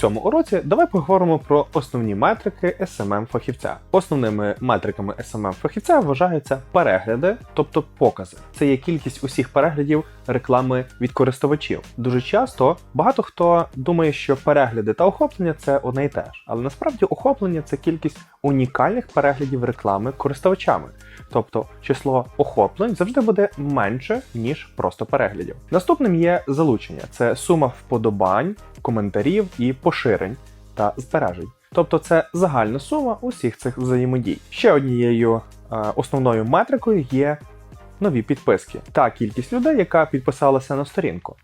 Цьому уроці давай поговоримо про основні метрики smm фахівця. Основними метриками smm фахівця вважаються перегляди, тобто покази. Це є кількість усіх переглядів реклами від користувачів. Дуже часто багато хто думає, що перегляди та охоплення це одне і те ж, але насправді охоплення це кількість унікальних переглядів реклами користувачами. Тобто число охоплень завжди буде менше, ніж просто переглядів. Наступним є залучення: це сума вподобань, коментарів і поширень та збережень. Тобто це загальна сума усіх цих взаємодій. Ще однією е, основною метрикою є нові підписки та кількість людей, яка підписалася на сторінку.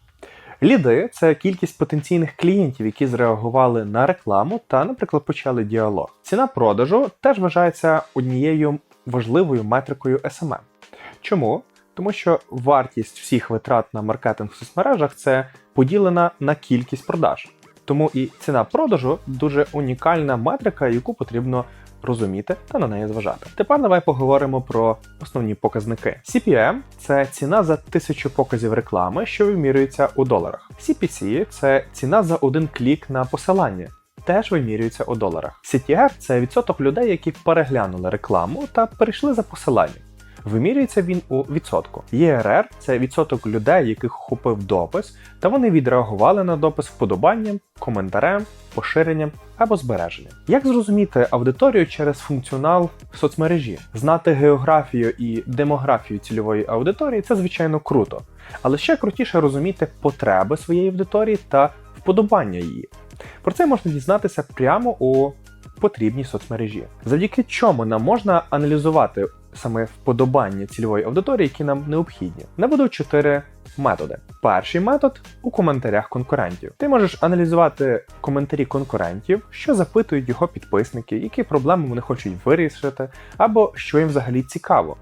Ліди це кількість потенційних клієнтів, які зреагували на рекламу та, наприклад, почали діалог. Ціна продажу теж вважається однією важливою метрикою SMM. Чому? Тому що вартість всіх витрат на маркетинг в соцмережах це поділена на кількість продаж. Тому і ціна продажу дуже унікальна метрика, яку потрібно розуміти та на неї зважати. Тепер давай поговоримо про основні показники. CPM – це ціна за тисячу показів реклами, що вимірюється у доларах. CPC – це ціна за один клік на посилання. Теж вимірюється у доларах. CTR – це відсоток людей, які переглянули рекламу та перейшли за посиланням. Вимірюється він у відсотку. ERR – це відсоток людей, яких охопив допис, та вони відреагували на допис вподобанням, коментарем, поширенням або збереженням. Як зрозуміти аудиторію через функціонал соцмережі? Знати географію і демографію цільової аудиторії це звичайно круто, але ще крутіше розуміти потреби своєї аудиторії та вподобання її. Про це можна дізнатися прямо у потрібній соцмережі, завдяки чому нам можна аналізувати саме вподобання цільової аудиторії, які нам необхідні. Наведу чотири методи. Перший метод у коментарях конкурентів. Ти можеш аналізувати коментарі конкурентів, що запитують його підписники, які проблеми вони хочуть вирішити, або що їм взагалі цікаво.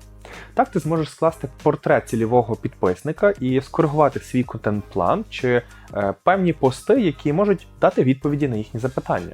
Так ти зможеш скласти портрет цільового підписника і скоригувати свій контент-план чи е, певні пости, які можуть дати відповіді на їхні запитання.